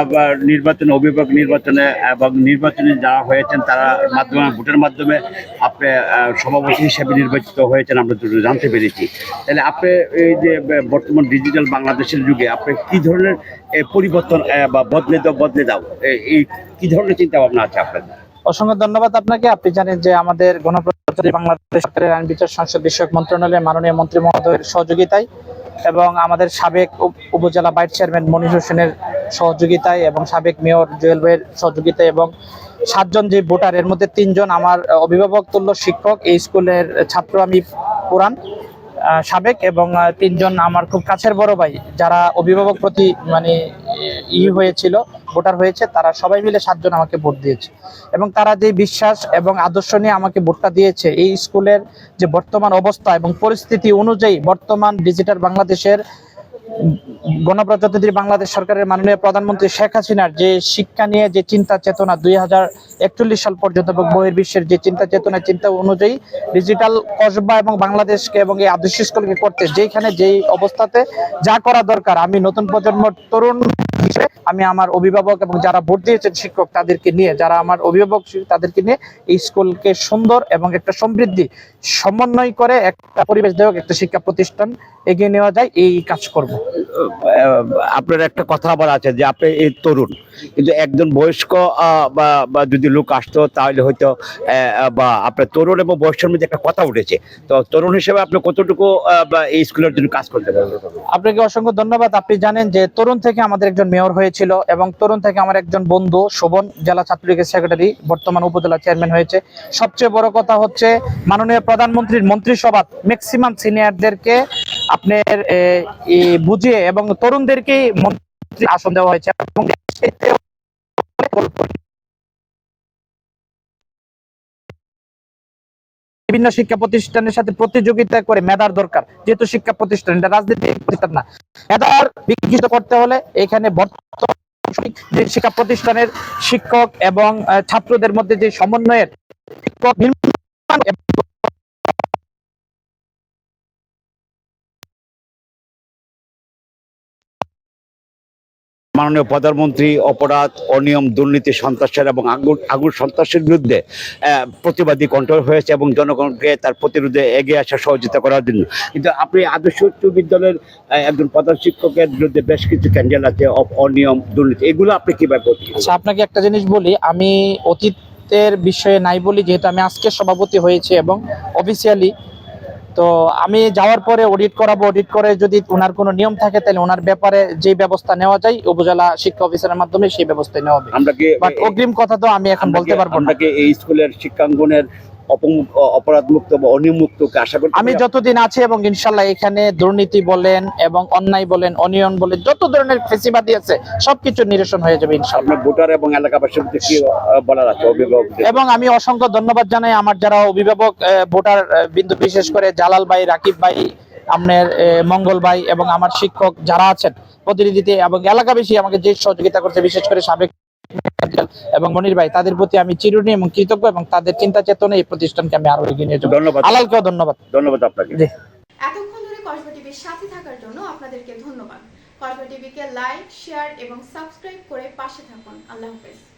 আবার নির্বাচন, অভিভাবক নির্বাচনে এবং নির্বাচনে যারা হয়েছেন, তারা মাধ্যমে, ভোটের মাধ্যমে আপনি সভাপতি হিসেবে নির্বাচিত হয়েছেন, আমরা দুটো জানতে পেরেছি। তাহলে আপনি এই যে বর্তমান ডিজিটাল বাংলাদেশের যুগে আপনি কি ধরনের পরিবর্তন বা বদলে দাও বদলে দাও এই কি ধরনের চিন্তা ভাবনা আছে আপনাদের? অসংখ্য ধন্যবাদ আপনাকে। আপনি জানেন যে আমাদের গণপ্রজাতন্ত্রী বাংলাদেশ সরকারের আইন বিচার সংসদ বিষয়ক মন্ত্রণালয়ের মাননীয় মন্ত্রী মহোদয়ের সহযোগিতায় এবং আমাদের সাবেক উপ- উপজেলা ভাইস চেয়ারম্যান মনির হোসেনের সহযোগিতায় এবং সাবেক মেয়র জুয়েল ভাইয়ের সহযোগিতায় এবং সাতজন যে ভোটার, এর মধ্যে তিনজন আমার অভিভাবক, তুল্য শিক্ষক, এই স্কুলের ছাত্র আমি পুরান সাবেক এবং তিনজন আমার খুব কাছের বড় ভাই, যারা অভিভাবক প্রতি মানে ই হয়েছিল, ভোটার হয়েছে, তারা সবাই মিলে সাতজন আমাকে ভোট দিয়েছে। এবং তারা যে বিশ্বাস এবং আদর্শ নিয়ে আমাকে ভোটটা দিয়েছে, এই স্কুলের যে বর্তমান অবস্থা এবং পরিস্থিতি অনুযায়ী বর্তমান ডিজিটাল বাংলাদেশের গণপ্রজাতন্ত্রী বাংলাদেশ সরকারের মাননীয় প্রধানমন্ত্রী শেখ হাসিনার যে শিক্ষা নিয়ে যে চিন্তা চেতনা দুই হাজার একচল্লিশ সাল পর্যন্ত এবং বহির্বিশ্বের যে চিন্তা চেতনা, চিন্তা অনুযায়ী ডিজিটাল কসবা এবং বাংলাদেশকে এবং এই আদর্শ স্কুলকে করতে যেখানে যেই অবস্থাতে যা করা দরকার, আমি নতুন প্রজন্ম তরুণ হিসেবে আমি আমার অভিভাবক এবং যারা ভোট দিয়েছেন শিক্ষক তাদেরকে নিয়ে যারা আমার অভিভাবক তাদেরকে নিয়ে এই স্কুলকে সুন্দর এবং একটা সমৃদ্ধি সমন্বয় করে একটা পরিবেশ দেওয়া একটা শিক্ষা প্রতিষ্ঠান এগিয়ে নেওয়া যায় এই কাজ করব। আপনার একটা কথা আবার আছে যে আপনি এই তরুণ কিন্তু একজন বয়স্ক বা বা যদি লোক আসতো তাহলে হয়তো আহ, বা আপনার তরুণ এবং বয়স্কের মধ্যে একটা কথা উঠেছে। তো তরুণ হিসেবে আপনি কতটুকু এই স্কুলের জন্য কাজ করতে পারবেন? আপনাকে অসংখ্য ধন্যবাদ। আপনি জানেন যে তরুণ থেকে আমাদের একজন মেয়র হয়েছিল এবং তরুণ থেকে আমার একজন বন্ধু শোভন, জেলা ছাত্রলীগের সেক্রেটারি বর্তমান উপজেলা চেয়ারম্যান হয়েছে। সবচেয়ে বড় কথা হচ্ছে মাননীয় প্রধানমন্ত্রীর মন্ত্রিসভা ম্যাক্সিমাম সিনিয়রদেরকে আপনার বুঝিয়ে এবং তরুণদেরকেই আসন দেওয়া হয়েছে। বিভিন্ন শিক্ষা প্রতিষ্ঠানের সাথে প্রতিযোগিতা করে মেধার দরকার। যেহেতু শিক্ষা প্রতিষ্ঠান, এটা রাজনীতি প্রতিষ্ঠান না। মেধার বিকশিত করতে হলে এখানে বর্তমান যে শিক্ষা প্রতিষ্ঠানের শিক্ষক এবং ছাত্রদের মধ্যে যে সমন্বয়ের মাননীয় প্রধানমন্ত্রী, অপরাধ অনিয়ম দুর্নীতি সন্ত্রাসের এবং আগুন আগুন সন্ত্রাসের বিরুদ্ধে প্রতিবাদী কণ্ঠ হয়েছে এবং জনগণকে তার প্রতিরোধে এগিয়ে আসা সহযোগিতা করার জন্য। কিন্তু আপনি আদর্শ উচ্চ বিদ্যালয়ের একজন প্রধান শিক্ষকের বিরুদ্ধে বেশ কিছু ক্যান্ডেল আছে অনিয়ম, দুর্নীতি, এগুলো আপনি কীভাবে আচ্ছা আপনাকে একটা জিনিস বলি, আমি অতীতের বিষয়ে নাই বলি, যেহেতু আমি আজকে সভাপতি হয়েছি এবং অফিসিয়ালি তো আমি যাওয়ার পরে অডিট করাবো অডিট করে যদি ওনার কোনো নিয়ম থাকে তাহলে ওনার ব্যাপারে যে ব্যবস্থা নেওয়া যায় উপজেলা শিক্ষা অফিসারের মাধ্যমে সেই ব্যবস্থা নেওয়া হবে। বাট অগ্রিম কথা তো আমি এখন বলতে পারব না। এই স্কুলের শিক্ষাঙ্গনের অপমুক্ত অপরাধ মুক্ত বা অনিয়ম মুক্ত আশা করি আমি যতদিন আছি এবং ইনশাল্লাহ এখানে দুর্নীতি বলেন এবং অন্যায় বলেন অনিয়ন বলেন যত ধরনের ফেসিবাদী আছে সবকিছু নিরসন হয়ে যাবে ইনশাল্লাহ। ভোটার এবং এলাকাবাসীর মধ্যে কি বলার আছে অভিভাবকদের এবং আমি অসংখ্য ধন্যবাদ জানাই আমার যারা অভিভাবক ভোটার বিন্দু বিশেষ করে জালাল ভাই রাকিব ভাই আপনার মঙ্গল ভাই এবং আমার শিক্ষক যারা আছেন প্রতিনিধিতে এবং এলাকাবাসী আমাকে যে সহযোগিতা করছে বিশেষ করে সাবেক এবং মনির ভাই তাদের প্রতি আমি চিরুনি এবং কৃতজ্ঞ এবং তাদের চিন্তা চেতনা এই প্রতিষ্ঠানকে আমি আরও এগিয়ে নিয়ে যাব। ধন্যবাদ। আলালকেও ধন্যবাদ। ধন্যবাদ আপনাকে। জি। এতক্ষণ ধরে কসবা টিভির সাথে থাকার জন্য আপনাদেরকে ধন্যবাদ। কসবা টিভিকে লাইক শেয়ার এবং সাবস্ক্রাইব করে পাশে থাকুন। আল্লাহ হাফেজ।